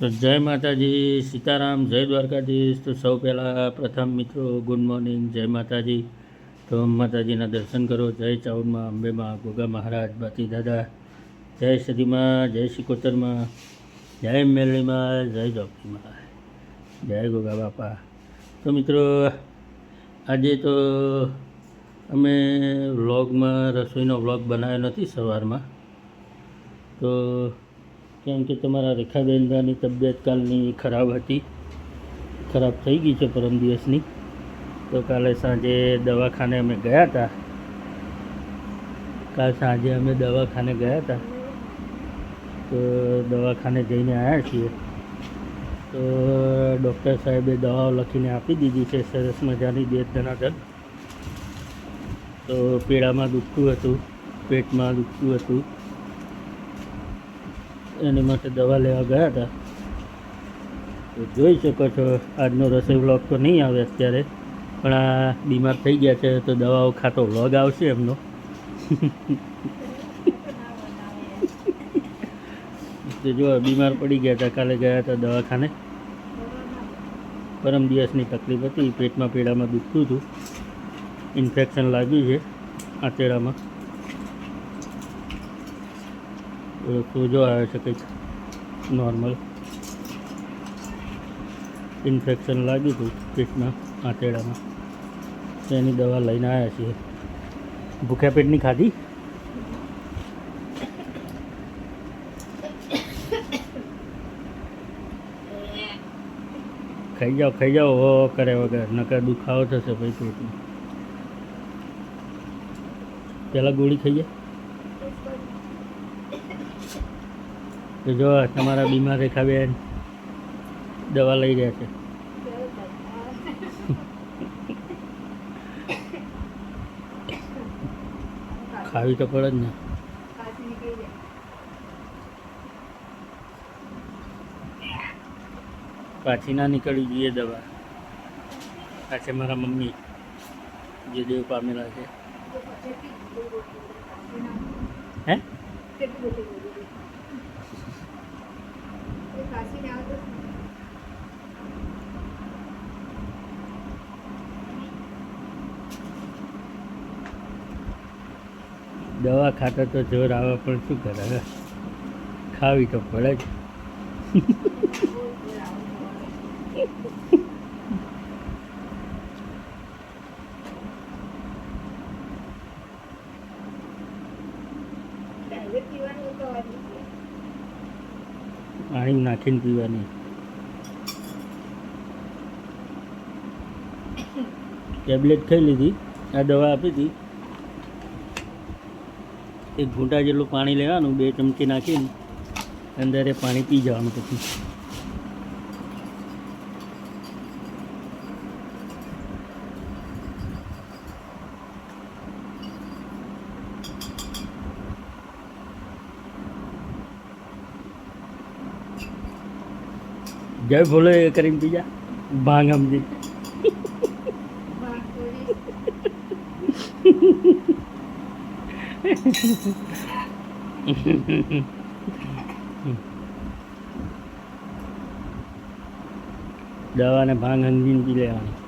તો જય માતાજી, સીતારામ, જય દ્વારકાધીશ. તો સૌ પહેલાં પ્રથમ મિત્રો, ગુડ મોર્નિંગ, જય માતાજી. તો માતાજીના દર્શન કરો. જય ચાઉડમાં અંબેમાં, ગોગા મહારાજ બાતી દાદા. જય સદીમાં જય શિકોતરમાં જય મેલીમાં જય જોગીમાં જય ગોગા બાપા. તો મિત્રો, આજે તો અમે વ્લોગમાં રસોઈનો વ્લોગ બનાવ્યો નથી સવારમાં. તો કેમ કે તમારા રેખાબેનની તબિયત કાલની ખરાબ હતી. ખરાબ થઈ ગઈ છે પરમ દિવસની. તો કાલે સાંજે દવાખાને અમે ગયા હતા કાલ સાંજે અમે દવાખાને ગયા હતા તો દવાખાને જઈને આવ્યા છીએ. તો ડૉક્ટર સાહેબે દવાઓ લખીને આપી દીધી છે. સરસ મજાની બે દનાદન તો પીડામાં દુખતું હતું, પેટમાં દુખતું હતું. એની માટે દવા લેવા ગયા હતા. તો જોઈ શકો છો, આજનો રસોઈ વ્લોગ તો નહીં આવે અત્યારે, પણ આ બીમાર થઈ ગયા છે તો દવાઓ ખાતો વ્લોગ આવશે એમનો. તો જો, બીમાર પડી ગયા હતા, કાલે ગયા હતા દવાખાને. પરમ દિવસની તકલીફ હતી, પેટમાં પીડામાં દુખતું હતું. ઇન્ફેક્શન લાગ્યું છે આંતેડામાં સોજો આવે છે કંઈક નોર્મલ ઇન્ફેક્શન લાગ્યું હતું પેટમાં આંતેડામાં તો એની દવા લઈને આવ્યા છીએ. ભૂખ્યા પેટની ખાધી? ખાઈ જાઓ ખાઈ જાઓ, હો, કરે વગર. નકર દુખાવો થશે ભાઈ પેટમાં. પહેલાં ગોળી ખાઈએ? તો જો તમારા બીમાર રેખાબેન દવા લઈ રહ્યા છે. ખાવી તો પડે જ ને. પાછી ના નીકળવી જોઈએ દવા. આ મારા મમ્મી, જે દેવ પામેલા છે. હે? દવા ખાતા તો. જોર આવે પણ શું કરે? ખાવી તો પડે જ. પાણી નાખીને પીવાની. ટેબ્લેટ ખાઈ લીધી, આ દવા આપી હતી. એક ઘૂંટા જેટલું પાણી લેવાનું, બે ચમચી નાખીને, અંદર એ પાણી પી જવાનું પછી. જય ભોલે એ કરીને પી જા ભાંગ સમજી દવાને ભાંગ સમજીને પી લેવાની